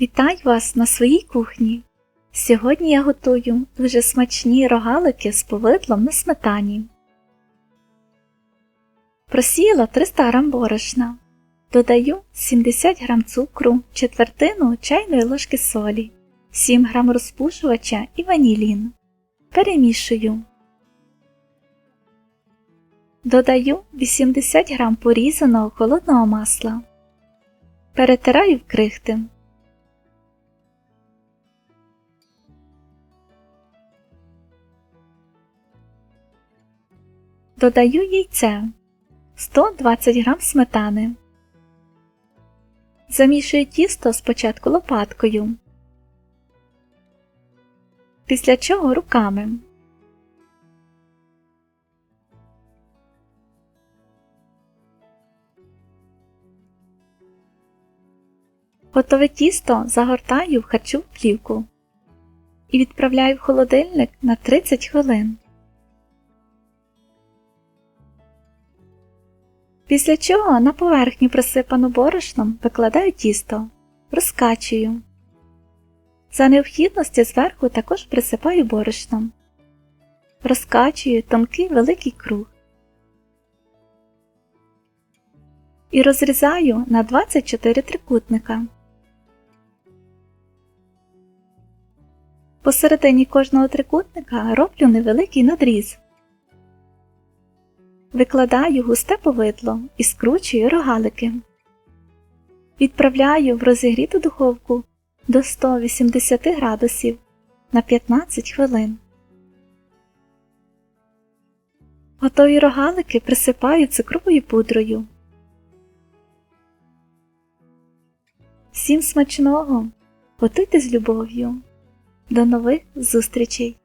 Вітаю вас на своїй кухні. Сьогодні я готую дуже смачні рогалики з повидлом на сметані. Просіяла 300 г борошна. Додаю 70 г цукру, четвертину чайної ложки солі, 7 г розпушувача і ванілін. Перемішую. Додаю 80 г порізаного холодного масла. Перетираю в крихти. Додаю яйце 120 г сметани. Замішую тісто спочатку лопаткою, після чого руками. Готове тісто загортаю в харчову плівку і відправляю в холодильник на 30 хвилин. Після чого на поверхню присипану борошном викладаю тісто, розкачую. За необхідності зверху також присипаю борошном. Розкачую тонкий великий круг і розрізаю на 24 трикутника. Посередині кожного трикутника роблю невеликий надріз. Викладаю густе повидло і скручую рогалики. Відправляю в розігріту духовку до 180 градусів на 15 хвилин. Готові рогалики присипаю цукровою пудрою. Всім смачного! Готуйте з любов'ю! До нових зустрічей!